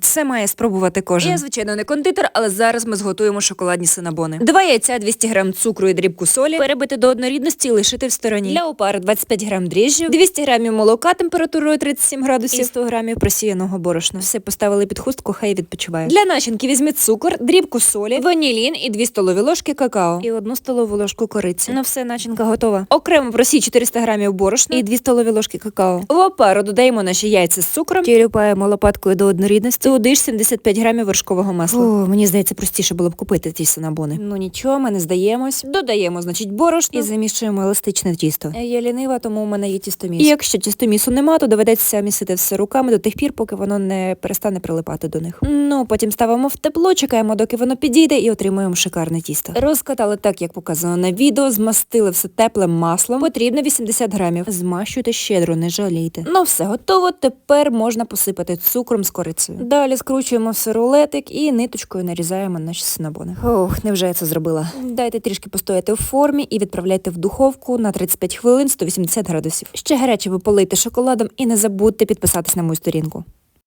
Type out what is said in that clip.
Це має спробувати кожен. Я, звичайно, не кондитер, але зараз ми зготуємо шоколадні синабони. Два яйця, 200 грам цукру і дрібку солі, перебити до однорідності і лишити в стороні. Для опари 25 грам дріжджів, 200 грамів молока температурою 37 градусів і 100 грамів просіяного борошна. Все поставили під хустку, хай відпочиває. Для начинки візьміть цукор, дрібку солі, ванілін і 2 столові ложки какао. І одну столову ложку кориці. Ну все, начинка готова. Окремо просій 400 грамів борошна і 2 столові ложки какао. В опару додаємо наші яйця з цукром, тілюпаємо лопаткою до однорідності, туди ж 75 грамів вершкового масла. О, мені здається, простіше було б купити ті синабони. Ну нічого, ми не здаємось. Додаємо, значить, борошно і замішуємо еластичне тісто. Я лінива, тому у мене є тістоміс. І якщо тістомісу нема, то доведеться місити все руками до тих пір, поки воно не перестане прилипати до них. Ну потім ставимо в тепло, чекаємо, доки воно підійде, і отримуємо шикарне тісто. Розкатали так, як показано на відео, змастили все теплим маслом. Потрібно 80 грамів. Змащуйте щедро, не жалійте. Ну все готово. Тепер можна посипати цукром з корицею. Далі скручуємо все рулетик і ниточкою нарізаємо наші синабони. Ох, невже я це зробила? Дайте трішки постояти в формі і відправляйте в духовку на 35 хвилин 180 градусів. Ще гаряче ви полийте шоколадом і не забудьте підписатись на мою сторінку.